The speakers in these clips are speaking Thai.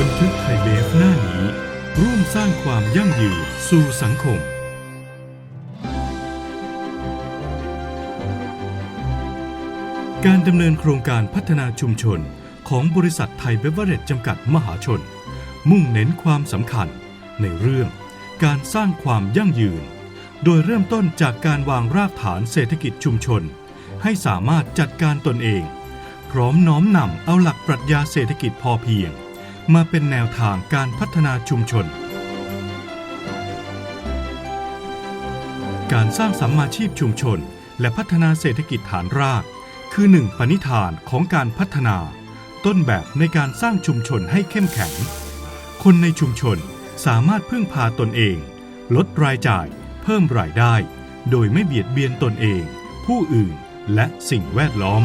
บันทึกไทยเบฟหน้านี้ ร่วมสร้างความยั่งยืนสู่สังคม การดำเนินโครงการพัฒนาชุมชนของบริษัทไทยเบเวอเรจจำกัดมหาชน มุ่งเน้นความสำคัญในเรื่องการสร้างความยั่งยืน โดยเริ่มต้นจากการวางรากฐานเศรษฐกิจชุมชน ให้สามารถจัดการตนเอง พร้อมน้อมนำเอาหลักปรัชญาเศรษฐกิจพอเพียง มาเป็นแนวทางการพัฒนาชุมชน การสร้างสัมมาชีพชุมชน และพัฒนาเศรษฐกิจฐานราก คือหนึ่งปณิธานของการพัฒนา ต้นแบบในการสร้างชุมชนให้เข้มแข็ง คนในชุมชนสามารถพึ่งพาตนเอง ลดรายจ่าย เพิ่มรายได้ โดยไม่เบียดเบียนตนเอง ผู้อื่น และสิ่งแวดล้อม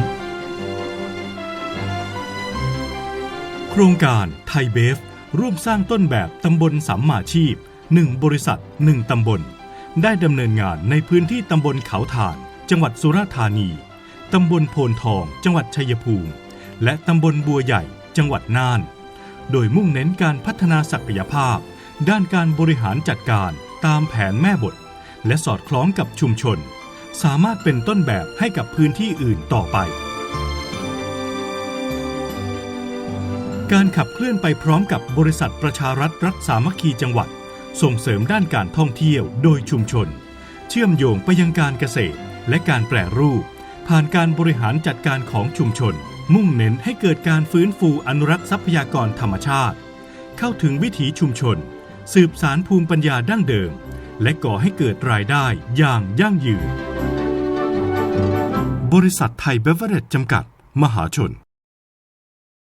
ครงการไทยเบฟ ร่วมสร้างต้นแบบตำบลสัมมาชีพ 1 บริษัท 1 ตำบล ได้ดำเนินงานในพื้นที่ตำบลเขาถ่าน จังหวัดสุราษฎร์ธานี ตำบลโพนทอง จังหวัดชัยภูมิ และตำบลบัวใหญ่ จังหวัดน่าน โดยมุ่งเน้นการพัฒนาศักยภาพ ด้านการบริหารจัดการตามแผนแม่บท และสอดคล้องกับชุมชน สามารถเป็นต้นแบบให้กับพื้นที่อื่นต่อไป การขับเคลื่อนไปพร้อมกับบริษัทประชารัฐรัฐสามัคคีจังหวัด ส่งเสริมด้านการท่องเที่ยวโดยชุมชน เชื่อมโยงไปยังการเกษตรและการแปรรูป ผ่านการบริหารจัดการของชุมชน มุ่งเน้นให้เกิดการฟื้นฟูอนุรักษ์ทรัพยากรธรรมชาติ เข้าถึงวิถีชุมชน สืบสารภูมิปัญญาดั้งเดิม และก่อให้เกิดรายได้อย่างยั่งยืน บริษัทไทยเบเวอเรจจำกัด มหาชน